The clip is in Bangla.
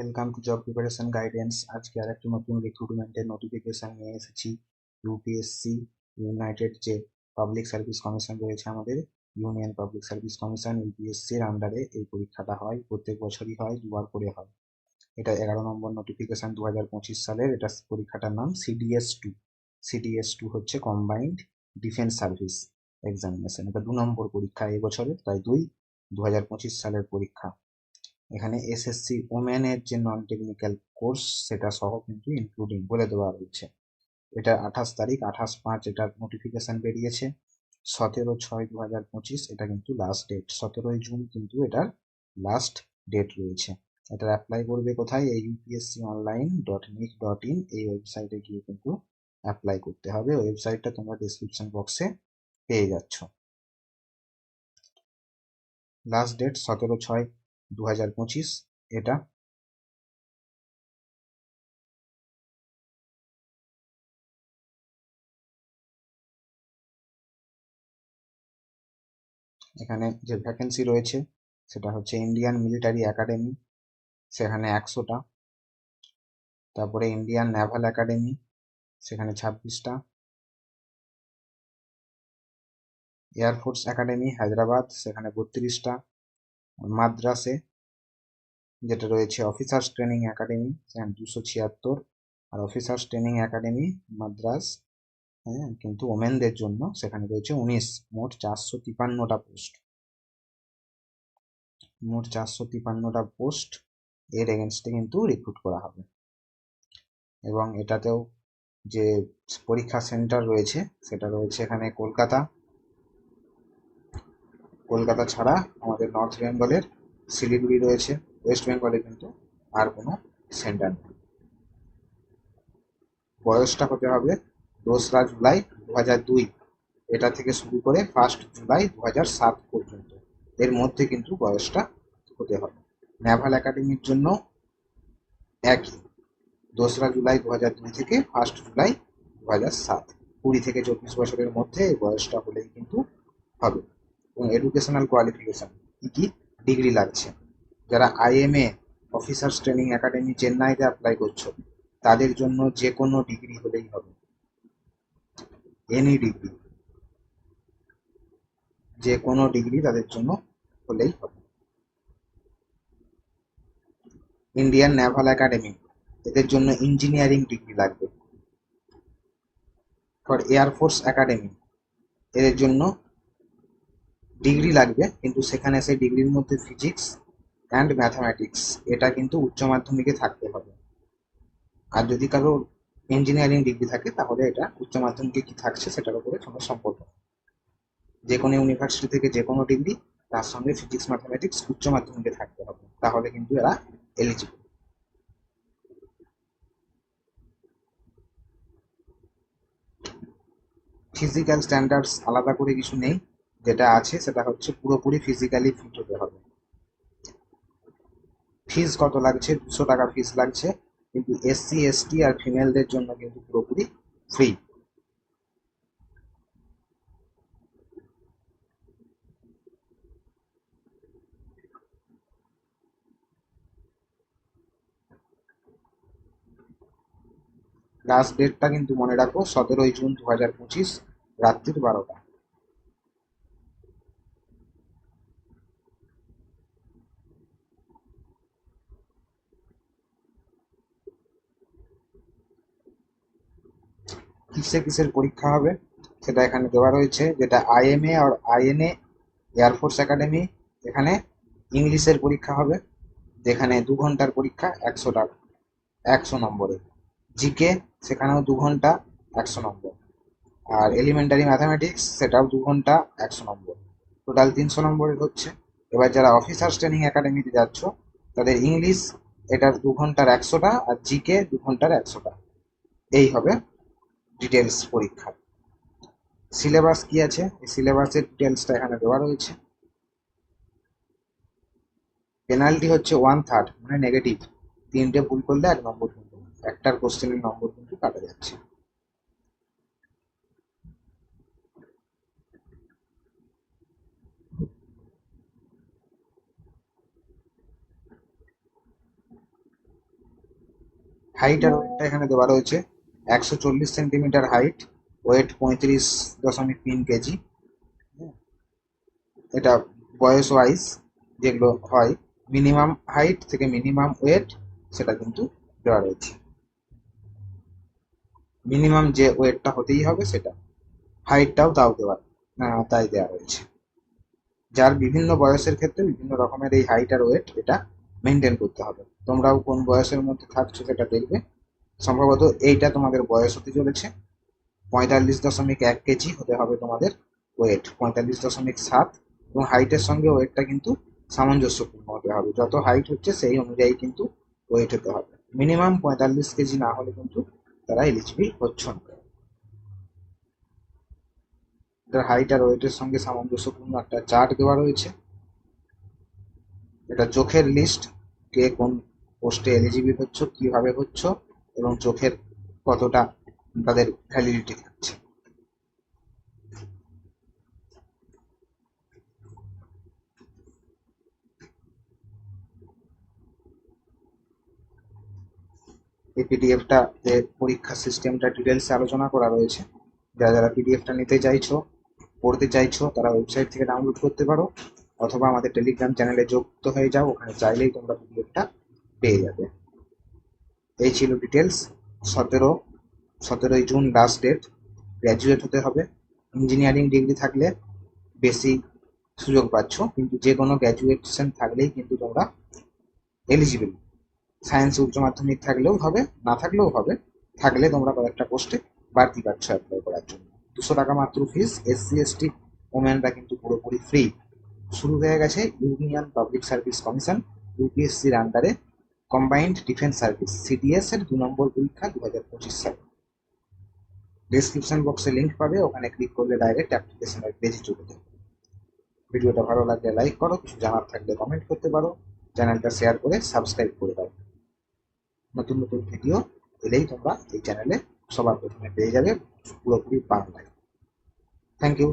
Welcome to job preparation guidance আজকে আর একটা নতুন রিক্রুটমেন্টের নোটিফিকেশন নিয়ে এসেছি। ইউপিএসসি ইউনাইটেড যে পাবলিক সার্ভিস কমিশন রয়েছে আমাদের union public service commission UPSC ইউপিএসসির আন্ডারে এই পরীক্ষাটা হয়, প্রত্যেক বছরই হয়, দুবার করে হয়। এটা এগারো নম্বর নোটিফিকেশন দু হাজার পঁচিশ সালের, এটা পরীক্ষাটার নাম সিডিএস টু সিডিএস টু হচ্ছে কম্বাইন্ড ডিফেন্স সার্ভিস এক্সামিনেশন এটা দু নম্বর পরীক্ষা এই বছরের, তাই দুই দু হাজার পঁচিশ সালের পরীক্ষা। এখানে এসএসসি ওমেনের যে নন টেকনিক্যাল কোর্স সেটা সহ কিন্তু ইনক্লুডিং বলে দেওয়া রয়েছে। এটা আঠাশ তারিখ, আঠাশ পাঁচ এটার নোটিফিকেশন বেরিয়েছে। সতেরো ছয় দু হাজার পঁচিশ, এটা কিন্তু লাস্ট ডেট সতেরোই জুন কিন্তু এটার লাস্ট ডেট রয়েছে। এটা অ্যাপ্লাই করবে কোথায়? এই UPSC online dot nic dot in এই ওয়েবসাইটে গিয়ে কিন্তু অ্যাপ্লাই করতে হবে। ওয়েবসাইটটা তোমরা ডিসক্রিপশন বক্সে পেয়ে যাচ্ছ। লাস্ট ডেট সতেরো ছয় দু হাজার পঁচিশ, এটা। এখানে যে ভ্যাকেন্সি রয়েছে, সেটা হচ্ছে ইন্ডিয়ান মিলিটারি একাডেমি সেখানে একশোটা। তারপরে ইন্ডিয়ান নেভাল একাডেমি সেখানে ছাব্বিশটা। এয়ারফোর্স একাডেমি হায়দ্রাবাদ, সেখানে বত্রিশটা। মাদ্রাসে, যেটা রয়েছে অফিসার্স ট্রেনিং একাডেমি দুশো ছিয়াত্তর, আর অফিসার্স ট্রেনিং একাডেমি মাদ্রাস হ্যাঁ কিন্তু ওমেনদের জন্য সেখানে রয়েছে উনিশ, মোট চারশো তিপান্নটা পোস্ট মোট চারশো তিপান্নটা পোস্ট এর এগেনস্টে কিন্তু রিক্রুট করা হবে। এবং এটাতেও যে পরীক্ষা সেন্টার রয়েছে, সেটা রয়েছে এখানে কলকাতা কলকাতা ছাড়া আমাদের নর্থ বেঙ্গলের শিলিগুড়ি রয়েছে ওয়েস্ট বেঙ্গলে কিন্তু আর কোনো সেন্টার নেই। বয়সটা হতে হবে দোসরা জুলাই দু হাজার দুই। এটা থেকে শুরু করে ফার্স্ট জুলাই দু হাজার সাত পর্যন্ত। এর মধ্যে কিন্তু বয়সটা হতে হবে। নেভাল একাডেমির জন্য একই। দোসরা জুলাই দু হাজার দুই থেকে ফার্স্ট জুলাই দু হাজার সাত। কুড়ি থেকে চব্বিশ বছরের মধ্যে এই বয়সটা হলেই কিন্তু হবে। এবং এডুকেশনাল কোয়ালিফিকেশন কি ডিগ্রি লাগছে? যারা আইএমএ অফিসার্স ট্রেনিং একাডেমি চেন্নাইতে অ্যাপ্লাই করছ, তাদের জন্য যে কোনো ডিগ্রি হলেই হবে। এনি ডিগ্রি যে কোনো ডিগ্রি তাদের জন্য হলেই হবে। ইন্ডিয়ান নেভাল একাডেমি এদের জন্য ইঞ্জিনিয়ারিং ডিগ্রি লাগবে। ফর এয়ারফোর্স একাডেমি এদের জন্য ডিগ্রি লাগবে, কিন্তু সেখানে সেই ডিগ্রির মধ্যে ফিজিক্স অ্যান্ড ম্যাথামেটিক্স এটা কিন্তু উচ্চ মাধ্যমিকে থাকতে হবে। আর যদি কারও ইঞ্জিনিয়ারিং ডিগ্রি থাকে, তাহলে এটা উচ্চ মাধ্যমিকে কি থাকছে সেটার উপরে কোনো সম্পর্ক যে কোনো ইউনিভার্সিটি থেকে যে কোনো ডিগ্রি তার সঙ্গে ফিজিক্স ম্যাথামেটিক্স উচ্চ মাধ্যমিকে থাকতে হবে, তাহলে কিন্তু এরা এলিজিবল ফিজিক্যাল স্ট্যান্ডার্ডস আলাদা করে কিছু নেই যেটা আছে সেটা হচ্ছে পুরোপুরি ফিজিক্যালি ফিট হতে হবে। ফিস কত লাগছে? দুশো টাকা ফিস লাগছে, কিন্তু এসসি এসটি আর ফিমেলদের জন্য কিন্তু পুরোপুরি ফ্রি লাস্ট ডেটটা কিন্তু মনে রাখো, সতেরোই জুন দু হাজার পঁচিশ, রাত্রির বারোটা। কিসে কিসের পরীক্ষা হবে। সেটা এখানে দেওয়া রয়েছে যেটা আইএমএ আর আইএনএ এয়ারফোর্স একাডেমি এখানে ইংলিশের পরীক্ষা হবে। যেখানে দু ঘণ্টার পরীক্ষা একশো টাকা একশো নম্বরে। জিকে সেখানেও দু ঘণ্টা একশো নম্বর। আর এলিমেন্টারি ম্যাথামেটিক্স সেটাও দু ঘণ্টা একশো নম্বর। টোটাল তিনশো নম্বরের হচ্ছে। এবার যারা অফিসার্স ট্রেনিং একাডেমিতে যাচ্ছ, তাদের ইংলিশ এটার দু ঘণ্টার একশোটা আর জিকে দু ঘণ্টার একশোটা এই হবে ডিটেলস পরীক্ষা। সিলেবাস কি আছে? এই সিলেবাসের ডিটেলসটা এখানে দেওয়া রয়েছে। পেনাল্টি হচ্ছে ওয়ান থার্ড মানে নেগেটিভ তিনটে ভুল করলে এক নম্বর কিন্তু একটার কোশ্চেনের নম্বর কিন্তু কাটা যাচ্ছে। হাইট আর এখানে দেওয়া রয়েছে। একশো চল্লিশ সেন্টিমিটার হাইট, ওয়েট পঁয়ত্রিশ দশমিক তিন কেজি। এটা বয়স ওয়াইজ যেগুলো হয়, মিনিমাম হাইট থেকে মিনিমাম ওয়েট, সেটা কিন্তু দেওয়া রয়েছে। মিনিমাম যে ওয়েটটা হতেই হবে সেটা, হাইটটাও তাও দেওয়া তাই দেওয়া রয়েছে। যার বিভিন্ন বয়সের ক্ষেত্রে বিভিন্ন রকমের এই হাইট আর ওয়েট, এটা মেনটেন করতে হবে। তোমরাও কোন বয়সের মধ্যে থাকছো সেটা দেখবে। সম্ভবত এইটা তোমাদের বয়স হতে চলেছে। পঁয়তাল্লিশ দশমিক এক কেজি হতে হবে তোমাদের ওয়েট পঁয়তাল্লিশ দশমিক সাত। এবং হাইটের সঙ্গে ওয়েটটা কিন্তু সামঞ্জস্যপূর্ণ হতে হবে। যত হাইট হচ্ছে সেই অনুযায়ী কিন্তু ওয়েট হতে হবে। মিনিমাম পঁয়তাল্লিশ কেজি না হলে কিন্তু তারা এলিজিবল হচ্ছে না। এটার হাইট আর ওয়েটের সঙ্গে সামঞ্জস্যপূর্ণ একটা চার্ট দেওয়া রয়েছে। এটা চোখের লিস্ট কে কোন পোস্টে এলিজিবল হচ্ছ, কীভাবে হচ্ছ এবং চোখের কতটা তাদের ভ্যালিডিটি থাকছে। এই পিডিএফটা যে পরীক্ষা সিস্টেমটা ডিটেলসে আলোচনা করা রয়েছে, যারা যারা পিডিএফটা নিতে চাইছো, পড়তে চাইছো, তারা ওয়েবসাইট থেকে ডাউনলোড করতে পারো, অথবা আমাদের টেলিগ্রাম চ্যানেলে যুক্ত হয়ে যাও, ওখানে চাইলেই তোমরা পিডিএফটা পেয়ে যাবে। এই ছিল ডিটেলস সতেরো, সতেরোই জুন লাস্ট ডেট গ্র্যাজুয়েট হতে হবে। ইঞ্জিনিয়ারিং ডিগ্রি থাকলে বেশি সুযোগ পাচ্ছ, কিন্তু যে কোনো গ্র্যাজুয়েশন থাকলেই কিন্তু তোমরা এলিজিবল সায়েন্স উচ্চ মাধ্যমিক থাকলেও হবে, না থাকলেও হবে। থাকলে তোমরা কয়েকটা পোস্টে বাড়তি পাচ্ছ অ্যাপ্লাই করার জন্য। দুশো টাকা মাত্র ফিস এস এসসি এসটি ওমেনরা কিন্তু পুরোপুরি ফ্রি শুরু হয়ে গেছে ইউনিয়ন পাবলিক সার্ভিস কমিশন ইউপিএসসির আন্ডারে কম্বাইন্ড ডিফেন্স সার্ভিস সিডিএস এর দু নম্বর পরীক্ষা দু হাজার পঁচিশ সালে। ডিসক্রিপশন বক্সে লিঙ্ক পাবে, ওখানে ক্লিক করলে ডাইরেক্ট অ্যাপ্লিকেশনের পেজে চলে যাবে। ভিডিওটা ভালো লাগলে লাইক করো, কিছু জানার থাকলে কমেন্ট করতে পারো। চ্যানেলটা শেয়ার করে সাবস্ক্রাইব করে দাও। নতুন নতুন ভিডিও এলেই তোমরা এই চ্যানেলে সবার প্রথমে পেয়ে যাবে পুরোপুরি বাংলায়। Thank you